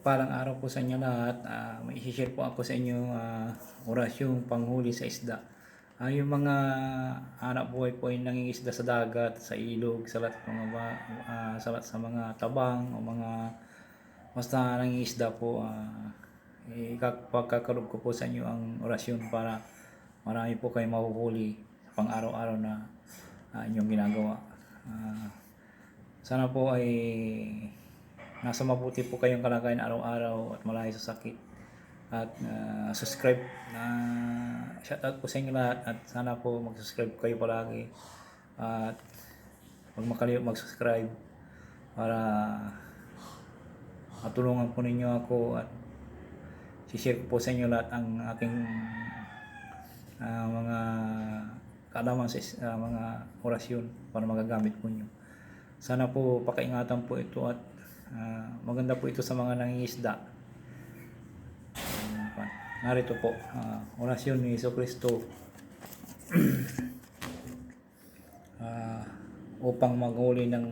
Mapagpalang araw po sa inyo lahat. Uh, may share po ako sa inyo uh, orasyong panghuli sa isda. Uh, yung mga anak buhay po ay nangingisda sa dagat, sa ilog, sa lahat mga uh, sa, lahat sa mga tabang o mga basta nangingisda po uh, ipagkakaroon ko po sa inyo ang orasyon para marami po kayo mahuhuli pang araw-araw na uh, inyong ginagawa. Uh, sana po ay nasa mabuti po kayong kalagayan araw-araw at malayo sa sakit. At uh, subscribe na shout out po sa inyo lahat at sana po mag-subscribe kayo palagi. At huwag makalimutan mag-subscribe para matulungan po ninyo ako at share ko po sa inyo lahat ang aking uh, mga kaalaman sa uh, mga orasyon para magagamit po nyo. Sana po pakaingatan po ito at Uh, maganda po ito sa mga nangingisda. Narito po, uh, orasyon ni Iso Kristo uh, upang maghuli ng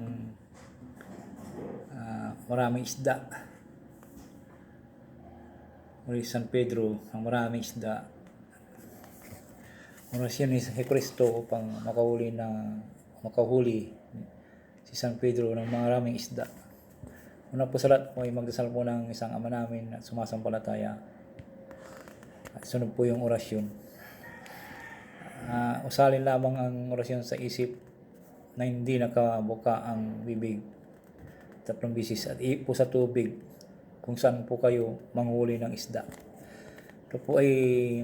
uh, maraming isda. Uri San Pedro, ang maraming isda. Orasyon ni Kristo upang makahuli ng makahuli si San Pedro ng maraming isda. Una po sa lahat po ay magdasal po ng isang ama namin at sumasampalataya. At sunod po yung orasyon. Uh, usalin lamang ang orasyon sa isip na hindi nakabuka ang bibig. Tatlong bisis at ipo sa tubig kung saan po kayo manghuli ng isda. Ito po ay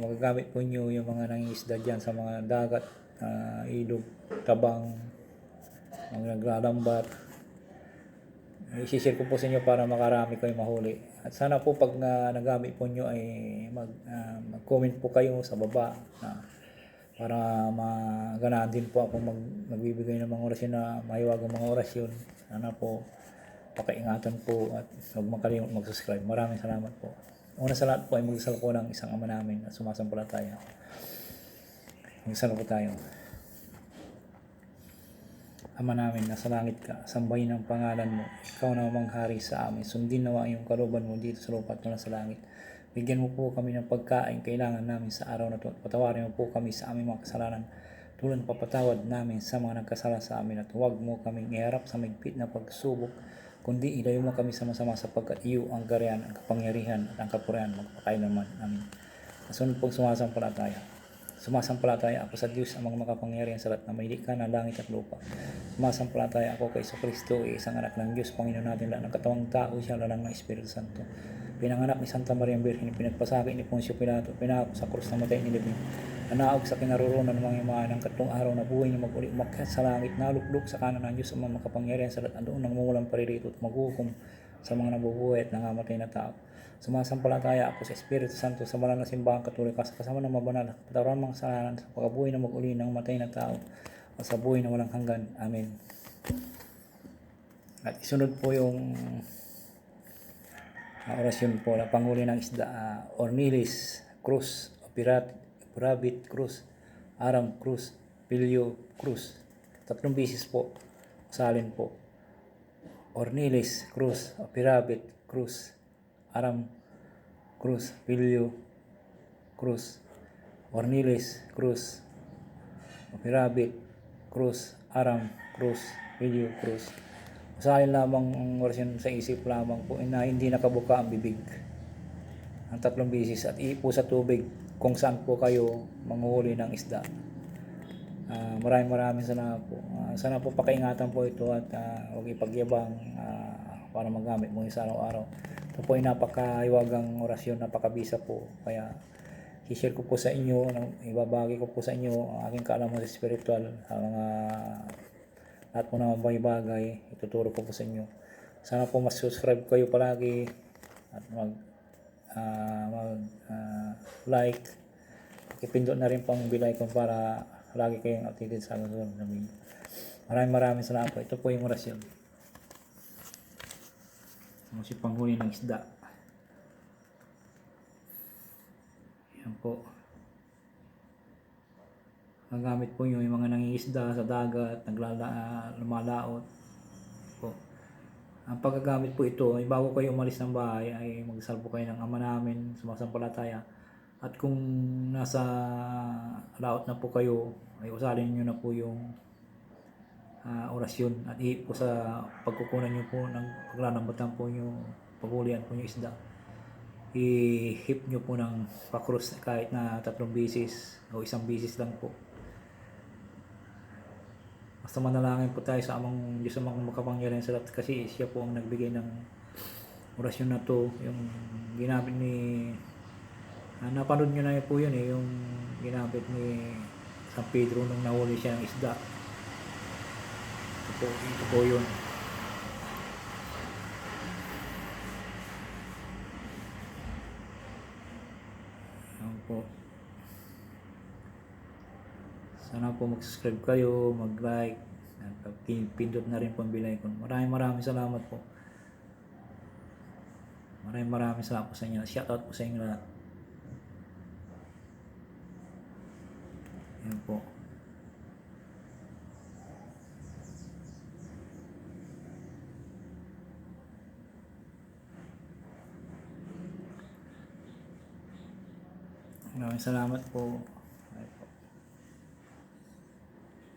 magagamit po nyo yung mga nangisda dyan sa mga dagat, uh, ilog, tabang, mga naglalambat, i-share ko po sa inyo para makarami kayo mahuli. At sana po pag na nagamit po nyo ay mag, uh, mag-comment po kayo sa baba na para maganaan din po ako mag, magbibigay ng mga orasyon na mahiwagang mga orasyon. Sana po pakaingatan po at huwag makalimut mag-subscribe. Maraming salamat po. Una sa lahat po ay magdasal ko ng isang ama namin na sumasampalataya. Magdasal po tayo. Ama namin, nasa langit ka, sambahin ang pangalan mo. Ikaw na manghari sa amin. Sundin nawa yung kaluban mo dito sa lupa at mula sa langit. Bigyan mo po kami ng pagkain kailangan namin sa araw na ito. Patawarin mo po kami sa aming mga kasalanan. Tulad papatawad namin sa mga nagkasala sa amin at huwag mo kaming iharap sa migpit na pagsubok kundi ilayo mo kami sa masama sapagkat iyo ang garian, ang kapangyarihan at ang kapurihan magpakailanman. Amin. Kasunod pong sumasampalataya. Sumasampalataya ako sa Diyos ang mga makapangyarihan sa lahat na may ka ng langit at lupa. Sumasampalataya ako kay Iso Kristo, isang anak ng Diyos, Panginoon natin lahat ng katawang tao, siya lalang ng Espiritu Santo. Pinanganak ni Santa Maria Virgen, pinagpasakit ni Poncio Pilato, pinako sa krus na matay ni Libin. Anaog sa kinaroroonan ng mga imaan ng katong araw na buhay niya mag-uli umakyat sa langit, naluklok sa kanan ng Diyos ang mga makapangyarihan sa lahat. Andoon nang mawalang paririto at maghukom sa mga nabubuhay at nangamatay na tao. Sumasampalataya ako sa Espiritu Santo sa banal na simbahan katuloy kasama ng mabanal. Patawaran mga kasalanan sa pagkabuhay na mag-uli ng matay na tao o sa buhay na walang hanggan. Amen. At isunod po yung uh, orasyon po na panghuli ng isda. Uh, Ornilis, Cruz, Opirat, Operabit, Cruz, Aram, Cruz, Pilyo, Cruz. Tatlong bisis po. Salin po. Ornilis, Cruz, Operabit, Cruz, Aram Cruz, Pilio Cruz, Orniles Cruz, Opirabit Cruz, Aram Cruz, Pilio Cruz. Usahin lamang ang orasyon sa isip lamang po na hindi nakabuka ang bibig. Ang tatlong bisis at ipo sa tubig kung saan po kayo manguhuli ng isda. Uh, maraming maraming salamat po. Uh, sana po pakaingatan po ito at uh, huwag ipagyabang uh, para magamit mo sa araw-araw. Ito po ay napakahiwagang orasyon, napakabisa po. Kaya i-share ko po sa inyo, ibabagi ko po sa inyo ang aking kaalaman sa spiritual, ang mga lahat po ng bagay, ituturo ko po sa inyo. Sana po mas subscribe kayo palagi at mag uh, mag uh, like. Ipindot na rin po ang bell icon para lagi kayong updated sa susunod na video. Maraming maraming salamat po. Ito po yung orasyon. Ano si panghuli ng isda. Yan po. Nagamit po yung mga nangingisda sa dagat, naglala, lumalaot po. Ang paggagamit po ito, bago kayo umalis ng bahay, ay magsalpo kayo ng ama namin, sumasampalataya. At kung nasa laot na po kayo, ay usalin nyo na po yung ah, orasyon at ihip po sa pagkukunan nyo po ng paglalambatan po nyo, paghulihan po nyo isda. I-hip nyo po ng pakrus kahit na tatlong bisis o isang bisis lang po. Basta manalangin po tayo sa amang Diyos amang makapangyarihan sa lahat kasi siya po ang nagbigay ng orasyon na to yung ginamit ni ah, napanood nyo na po yun eh yung ginamit ni San Pedro nung nahuli siya ng isda ito po, ito po yun Ayan po sana po mag-subscribe kayo, mag-like, at pindot na rin po ang bilay ko. Maraming maraming salamat po. Maraming maraming salamat po sa inyo. Shoutout po sa inyo lahat. Ayan po. Maraming salamat po.